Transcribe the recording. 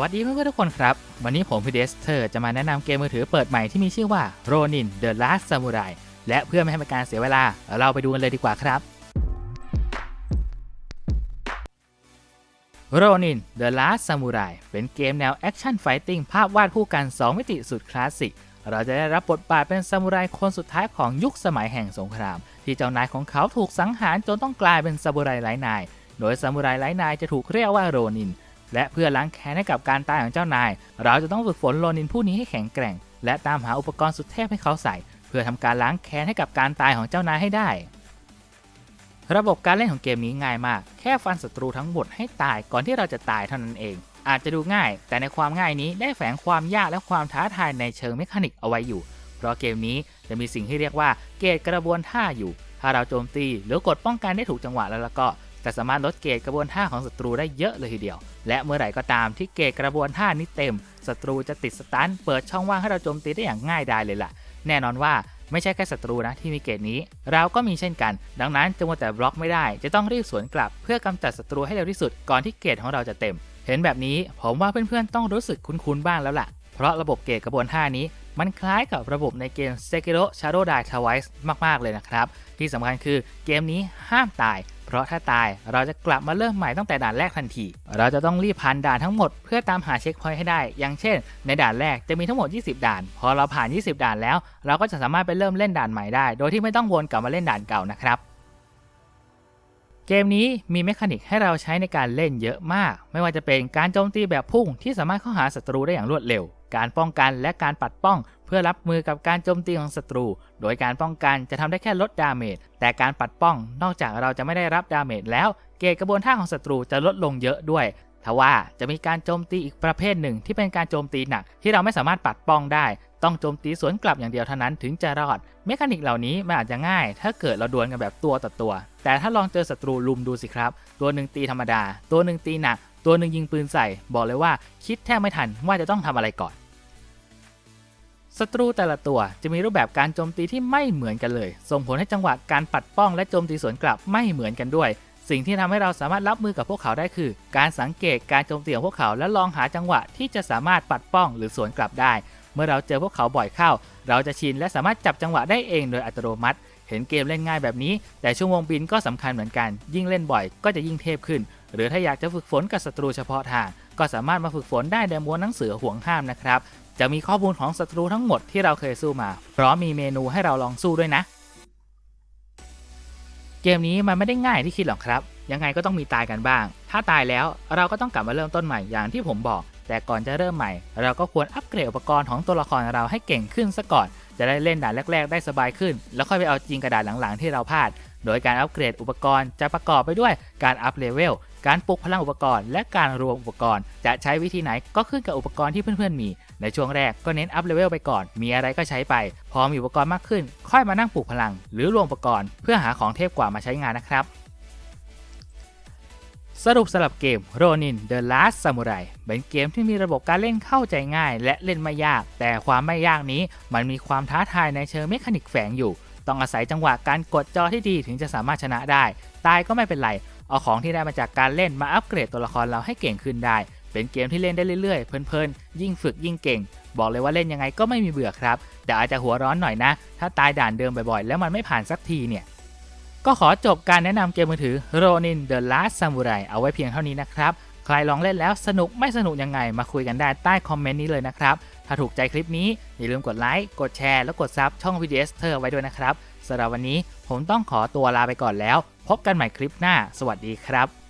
วัสดีเพื่อนๆทุกคนครับ วันนี้ผมพีเดสเตอร์จะมาแนะนำเกมมือถือเปิดใหม่ที่มีชื่อว่า Ronin The Last Samurai และเพื่อไม่ให้เป็นการเสียเวลา เราไปดูกันเลยดีกว่าครับ Ronin The Last Samurai เป็นเกมแนวแอคชั่นไฟติ้งภาพวาดคู่กัน 2 มิติสุดคลาสสิก เราจะได้รับบทบาทเป็นซามูไรคนสุดท้ายของยุคสมัยแห่งสงคราม ที่เจ้านายของเขาถูกสังหารจนต้องกลายเป็นซามูไรไร้นาย โดยซามูไรไร้นายจะถูกเรียกว่าโรนิน และเพื่อล้างแค้นให้กับการตายของเจ้านาย เราจะต้องฝึกฝนโรนินผู้นี้ให้แข็งแกร่ง และตามหาอุปกรณ์สุดเทพให้เขาใส่ เพื่อทำการล้างแค้นให้กับการตายของเจ้านายให้ได้ ระบบการเล่นของเกมนี้ง่ายมาก แค่ฟันศัตรูทั้งหมดให้ตายก่อนที่เราจะตายเท่านั้นเอง อาจจะดูง่าย แต่ในความง่ายนี้ได้แฝงความยากและความท้าทายในเชิงเมคานิกเอาไว้อยู่ เพราะเกมนี้จะมีสิ่งที่เรียกว่าเกรดกระบวนท่าอยู่ ถ้าเราโจมตีหรือกดป้องกันได้ถูกจังหวะแล้วแล้วก็ จะสามารถลดเกรดกระบวนท่าของศัตรูได้เยอะเลยทีเดียว และเมื่อไหร่ก็ตามที่เกรดกระบวนท่านี้เต็มศัตรูจะติดสตันเปิดช่องว่างให้เราโจมตีได้อย่างง่ายดายเลยล่ะ แน่นอนว่าไม่ใช่แค่ศัตรูนะที่มีเกรดนี้ เราก็มีเช่นกัน ดังนั้นจะมัวแต่บล็อกไม่ได้ จะต้องรีบสวนกลับเพื่อกำจัดศัตรูให้เร็วที่สุดก่อนที่เกรดของเราจะเต็ม เห็นแบบนี้ผมว่าเพื่อนๆต้องรู้สึกคุ้นๆบ้างแล้วล่ะ เพราะระบบเกรดกระบวนท่านี้ มันคล้ายกับระบบในเกม Sekiro Shadow Die Twice มาก ๆ เลยนะครับ ที่สำคัญคือเกมนี้ห้ามตาย เพราะถ้าตายเราจะกลับมาเริ่มใหม่ตั้งแต่ด่านแรกทันที เราจะต้องรีบผ่านด่านทั้งหมดเพื่อตามหาเช็คพอยต์ให้ได้ อย่างเช่น ในด่านแรกจะมีทั้งหมด 20 ด่าน พอเราผ่าน 20 ด่านแล้ว เราก็จะสามารถไปเริ่มเล่นด่านใหม่ได้ โดยที่ไม่ต้องวนกลับมาเล่นด่านเก่านะครับเกมนี้มีเมคานิกให้เราใช้ในการเล่นเยอะมาก ไม่ว่าจะเป็นการโจมตีแบบพุ่งที่สามารถเข้าหาศัตรูได้อย่างรวดเร็ว การป้องกันและการปัดป้องเพื่อรับมือกับการโจมตีของศัตรู โดยการป้องกันจะทำได้แค่ลดดาเมจ แต่การปัดป้อง นอกจากเราจะไม่ได้รับดาเมจแล้ว เกรดกระบวนท่าของศัตรูจะลดลงเยอะด้วยทว่าจะมีการโจมตีอีกประเภทหนึ่งที่เป็นการโจมตีหนัก ที่เราไม่สามารถปัดป้องได้ ต้องโจมตีสวนกลับอย่างเดียวเท่านั้นถึงจะรอด เมคานิกเหล่านี้มันอาจจะง่าย ถ้าเกิดเราดวลกันแบบตัวต่อตัว แต่ถ้าลองเจอศัตรูลุมดูสิครับ ตัวหนึ่งตีธรรมดา ตัวหนึ่งตีหนัก ตัวหนึ่งยิงปืนใส่ บอกเลยว่า คิดแทบไม่ทันว่าจะต้องทำอะไรก่อน ศัตรูแต่ละตัวจะมีรูปแบบการโจมตีที่ไม่เหมือนกันเลย ส่งผลให้จังหวะการปัดป้องและโจมตีสวนกลับไม่เหมือนกันด้วย สิ่งที่ทำให้เราสามารถรับมือกับพวกเขาได้คือ การสังเกตการโจมตีของพวกเขาและลองหาจังหวะที่จะสามารถปัดป้องหรือสวนกลับได้ เมื่อเราเจอพวกเขาบ่อยเข้า เราจะชินและสามารถจับจังหวะได้เองโดยอัตโนมัติ เห็นเกมเล่นง่ายแบบนี้ แต่ชั่วโมงบินก็สำคัญเหมือนกัน ยิ่งเล่นบ่อยก็จะยิ่งเทพขึ้น หรือถ้าอยากจะฝึกฝนกับศัตรูเฉพาะทางก็สามารถมาฝึกฝนได้ในม้วนหนังสือห่วงห้ามนะครับ จะมีข้อมูลของศัตรูทั้งหมดที่เราเคยสู้มา พร้อมมีเมนูให้เราลองสู้ด้วยนะ เกมนี้มันไม่ได้ง่ายที่คิดหรอกครับ ยังไงก็ต้องมีตายกันบ้าง ถ้าตายแล้วเราก็ต้องกลับมาเริ่มต้นใหม่อย่างที่ผมบอก แต่ก่อนจะเริ่มใหม่ เราก็ควรอัปเกรดอุปกรณ์ของตัวละครเราให้เก่งขึ้นซะก่อน จะได้เล่นด่านแรก ๆ ได้สบายขึ้น แล้วค่อยไปเอาจริงกระดานหลังๆที่เราพลาด โดยการอัปเกรดอุปกรณ์จะประกอบไปด้วยการอัพเลเวลการปลุกพลังอุปกรณ์ และการรวมอุปกรณ์ จะใช้วิธีไหนก็ขึ้นกับอุปกรณ์ที่เพื่อนๆมี ในช่วงแรกก็เน้นอัพเลเวลไปก่อน มีอะไรก็ใช้ไป พอมีอุปกรณ์มากขึ้น ค่อยมานั่งปลุกพลัง หรือรวมอุปกรณ์เพื่อหาของเทพกว่ามาใช้งานนะครับ สรุปสำหรับเกม Ronin The Last Samurai เป็นเกมที่มีระบบการเล่นเข้าใจง่าย และเล่นไม่ยาก แต่ความไม่ยากนี้มันมีความท้าทายในเชิงเมคานิกแฝงอยู่ ต้องอาศัยจังหวะการกดจอที่ดีถึงจะสามารถชนะได้ ตายก็ไม่เป็นไรเอาของที่ได้มาจากการเล่นมาอัปเกรดตัวละครเราให้เก่งขึ้นได้ เป็นเกมที่เล่นได้เรื่อยๆ เพลินๆ ยิ่งฝึกยิ่งเก่ง บอกเลยว่าเล่นยังไงก็ไม่มีเบื่อครับ แต่อาจจะหัวร้อนหน่อยนะ ถ้าตายด่านเดิมบ่อยๆ แล้วมันไม่ผ่านสักทีเนี่ย ก็ขอจบการแนะนำเกมมือถือ Ronin The Last Samurai เอาไว้เพียงเท่านี้นะครับ ใครลองเล่นแล้วสนุกไม่สนุกยังไงมาคุยกันได้ใต้คอมเมนต์นี้เลยนะครับ ถ้าถูกใจคลิปนี้อย่าลืมกดไลค์ กดแชร์ แล้วกดซับช่อง VDS เธอไว้ด้วยนะครับสำหรับวันนี้ผมต้องขอตัวลาไปก่อนแล้ว พบกันใหม่คลิปหน้า สวัสดีครับ